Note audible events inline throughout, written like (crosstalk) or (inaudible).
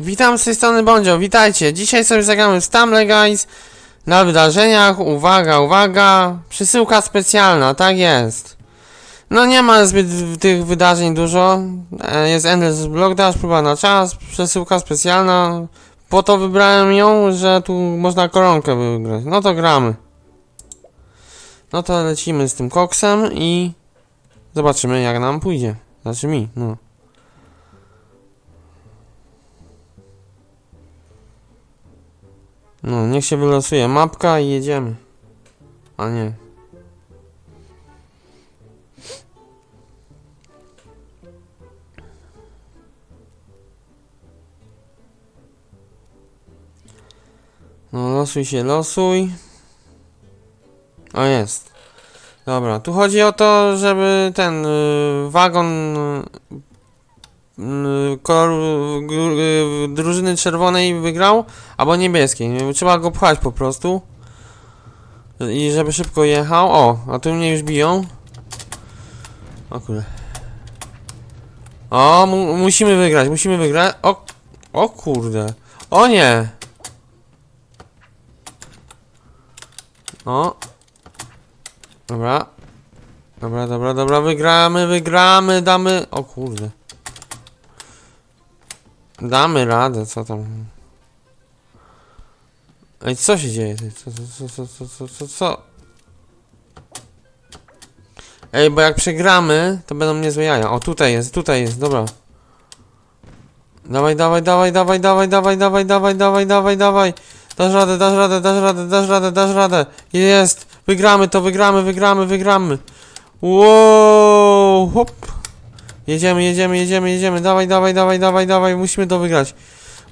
Witam z tej strony Bondzio, witajcie. Dzisiaj sobie zagramy w Stumble Guys na wydarzeniach. Uwaga, uwaga. Przesyłka specjalna, tak jest. No nie ma zbyt tych wydarzeń dużo. E, Jest Endless Block Dash, próba na czas, przesyłka specjalna. Po to wybrałem ją, że tu można koronkę wygrać. No to gramy. No to lecimy z tym koksem i zobaczymy jak nam pójdzie. Znaczy mi, no. No, niech się wylosuje mapka i jedziemy. A nie. No, losuj się, losuj. O, jest. Dobra, tu chodzi o to, żeby ten y, wagon y, y, koloru gr- y, drużyny czerwonej wygrał, albo niebieskiej. Trzeba go pchać po prostu. I żeby szybko jechał. O, a tu mnie już biją. O kurde. O, mu musimy wygrać, musimy wygrać. O, o kurde. O nie. O. Dobra. Dobra, dobra, dobra, wygramy, wygramy, damy... O kurde. Damy radę, co tam... Ej, co się dzieje? Co, co, co, co, co, co, co? Ej, bo jak przegramy, to będą niezłe jaja. O, tutaj jest, tutaj jest, dobra. Dawaj, dawaj, dawaj, dawaj, dawaj, dawaj, dawaj, dawaj, dawaj, dawaj, dawaj. Dasz radę, dasz radę, dasz radę, dasz radę, dasz radę. Jest! Wygramy to, wygramy, wygramy, wygramy. Wow, hop. Jedziemy, jedziemy, jedziemy, jedziemy. Dawaj, dawaj, dawaj, dawaj, dawaj. Musimy to wygrać.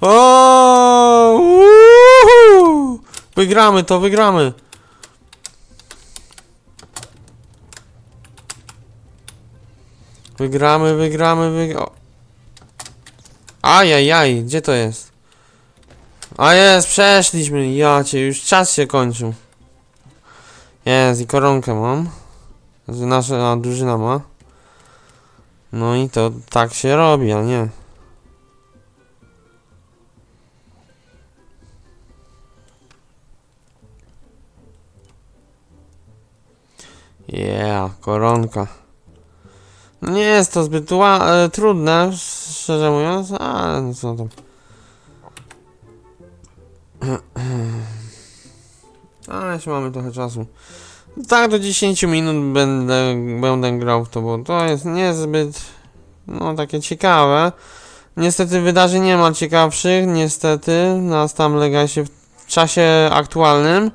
O! Wygramy to, wygramy. Wygramy, wygramy, wygramy. Ajajaj, gdzie to jest? A jest, przeszliśmy. Ja cię, już czas się kończył. Jest, i koronkę mam. Nasza drużyna ma. No i to tak się robi, a nie. Yeah, koronka. No nie jest to zbyt e, trudne, szczerze mówiąc, ale no co tam. (clears throat) Ale jeszcze mamy trochę czasu. Tak, do 10 minut będę, będę grał w to, bo to jest niezbyt, no takie ciekawe. Niestety wydarzeń nie ma ciekawszych, niestety, nas tam lega się w czasie aktualnym.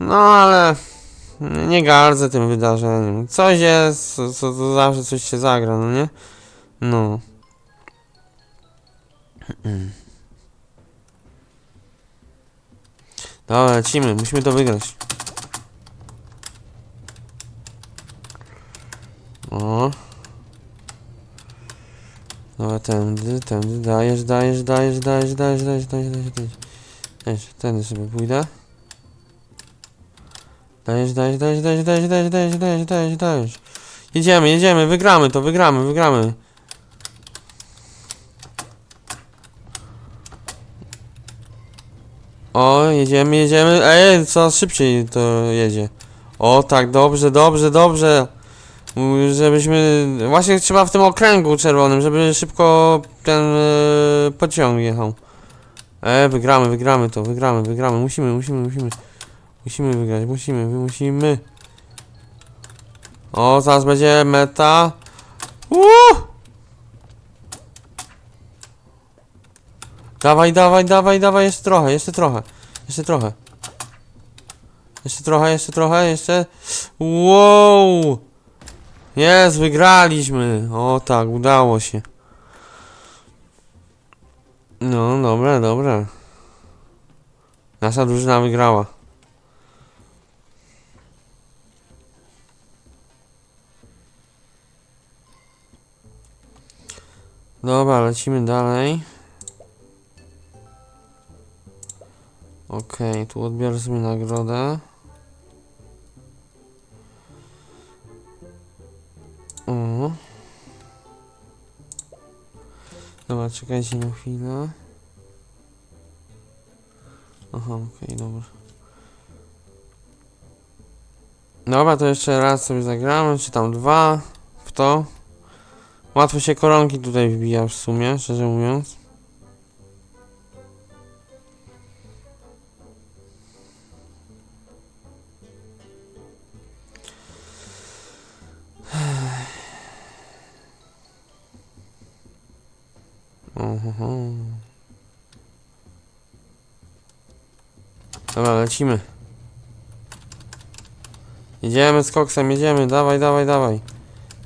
No ale nie gardzę tym wydarzeniem. Coś jest, co, co zawsze coś się zagra, no nie? No. (clears throat) Dobra, lecimy, musimy to wygrać. Tędy, tędy, dajesz, dajesz, dajesz, dajesz, dajesz, dajesz, dajesz, dajesz, dajesz. Dajesz, tędy sobie pójdę. Dajesz, dajesz, dajesz, dajesz, dajesz, dajesz, dajesz, dajesz, dajesz, dajesz. Jedziemy, jedziemy, wygramy to, wygramy, wygramy. O, jedziemy, jedziemy. Ej, coraz szybciej to jedzie. O, tak, dobrze, dobrze, dobrze. Żebyśmy. Właśnie trzeba w tym okręgu czerwonym, żeby szybko ten e, pociąg jechał. E, wygramy, wygramy to, wygramy, wygramy. Musimy, musimy, musimy. Musimy wygrać, musimy, musimy. O, zaraz będzie meta. Uuu! Dawaj, dawaj, dawaj, dawaj, jeszcze trochę, jeszcze trochę. Jeszcze trochę. Jeszcze trochę, jeszcze trochę, jeszcze. Wow! Jest, wygraliśmy. O tak, udało się. No, dobra, dobra. Nasza drużyna wygrała. Dobra, lecimy dalej. Okej, tu odbiorę sobie nagrodę. Dobra, czekajcie na chwilę. Aha, okej, okay, dobra. Dobra, to jeszcze raz sobie zagramy, czy tam dwa, w to. Łatwo się koronki tutaj wbija w sumie, szczerze mówiąc. Dobra, lecimy. Jedziemy z koksem, jedziemy, dawaj, dawaj, dawaj.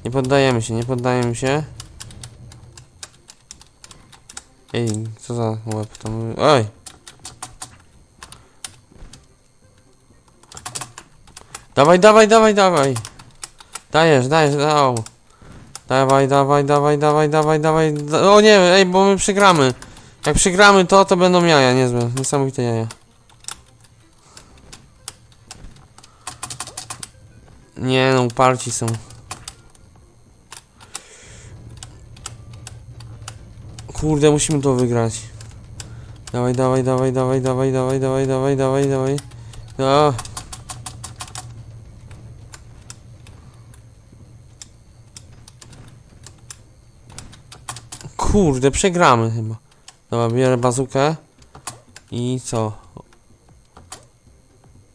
Nie poddajemy się, nie poddajemy się. Ej, co za łeb tam... Oj! Dawaj, dawaj, dawaj, dawaj! Dajesz, dajesz, dał. Dawaj, dawaj, dawaj, dawaj, dawaj, dawaj. da- O nie, ej, bo my przegramy. Jak przegramy to, to będą jaja, niezłe, niesamowite jaja. Nie no, uparci są. Kurde, musimy to wygrać. Dawaj, dawaj, dawaj, dawaj, dawaj, dawaj, dawaj, dawaj, dawaj, dawaj. No. Kurde, przegramy chyba. Dobra, bierę bazukę. I co?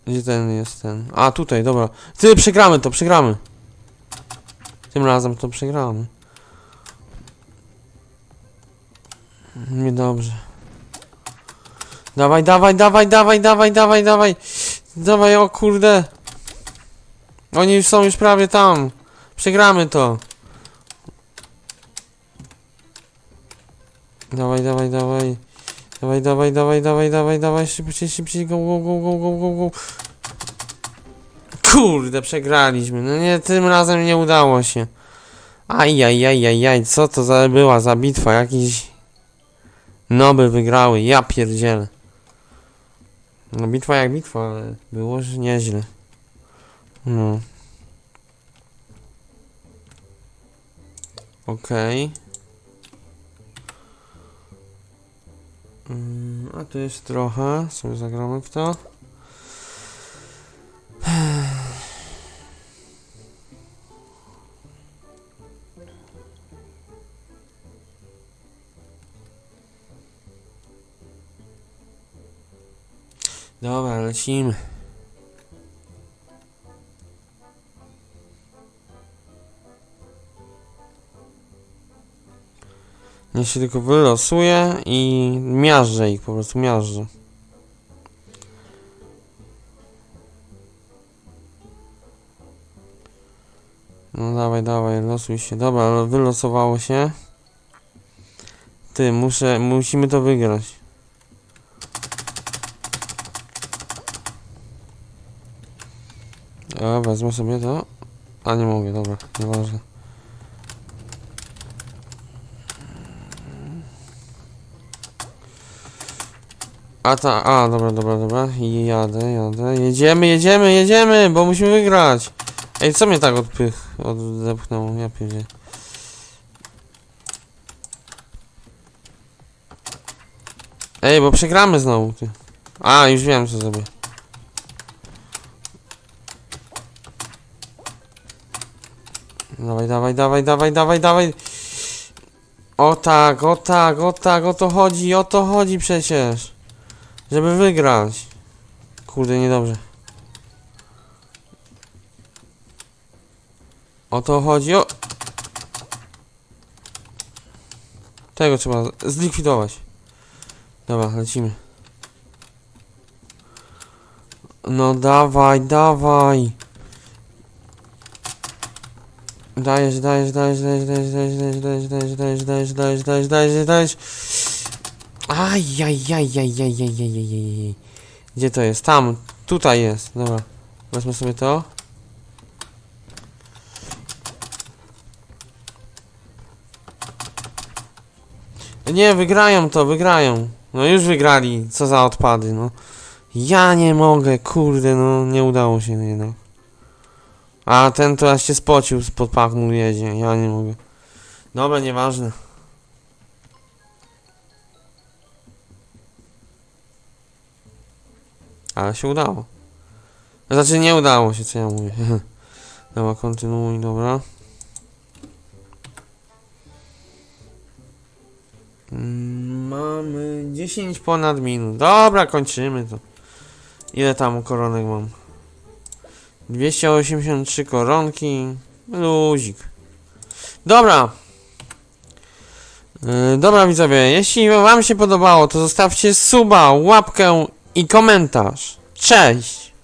Gdzie ten jest ten? A, tutaj, dobra. Ty, przegramy to, przegramy. Tym razem to przegramy. Niedobrze. Dawaj, dawaj, dawaj, dawaj, dawaj, dawaj, dawaj. Dawaj, o kurde. Oni już są już prawie tam. Przegramy to. Dawaj, dawaj, dawaj. Dawaj, dawaj, dawaj, dawaj, dawaj, dawaj, szybciej, szybciej, go, go, go, go, go, go, go. Kurde, przegraliśmy. No nie, tym razem nie udało się. Ajajajajaj, co to za była za bitwa? Jakiś noby wygrały, ja pierdzielę. No bitwa jak bitwa, ale było że nieźle. No. Okej. Mm, a tu jest trochę, sobie zagramy w to. Dobra, lecimy. Niech się tylko wylosuje i miażdżę ich, po prostu miażdżę. No dawaj, dawaj, losuj się. Dobra, wylosowało się. Ty, muszę, musimy to wygrać. A, wezmę sobie to. A, nie mogę, dobra, nieważne. A ta, a, dobra, dobra, dobra. I jadę, jadę. Jedziemy, jedziemy, jedziemy, bo musimy wygrać. Ej, co mnie tak odpych, odepchnęło, ja pierdzie. Ej, bo przegramy znowu, ty. A, już wiem, co zrobię. Dawaj, dawaj, dawaj, dawaj, dawaj, dawaj. O tak, o tak, o tak, o to chodzi, o to chodzi przecież. Żeby wygrać. Kurde, niedobrze. O to chodzi, o... Tego trzeba zlikwidować. Dobra, lecimy. No dawaj, dawaj. Dajesz, dajesz, dajesz, dajesz, dajesz, dajesz, dajesz, dajesz, dajesz, dajesz, dajesz, dajesz, dajesz, dajesz. Ajajajajajajajajajajaj. Gdzie to jest? Tam, tutaj jest. Dobra. Wezmę sobie to. Nie, wygrają to, wygrają. No już wygrali. Co za odpady, no. Ja nie mogę, kurde, no nie udało się jednak. A ten to się spocił, spod pachmu jedzie. Ja nie mogę. Dobra, nieważne. Ale się udało. Znaczy nie udało się, co ja mówię. (laughs) Dobra, kontynuuj, dobra. Mm, Mamy 10 ponad minut. Dobra, kończymy to. Ile tam koronek mam? 283 koronki. Luzik. Dobra. Yy, dobra widzowie, jeśli wam się podobało, to zostawcie suba, łapkę i komentarz. Cześć!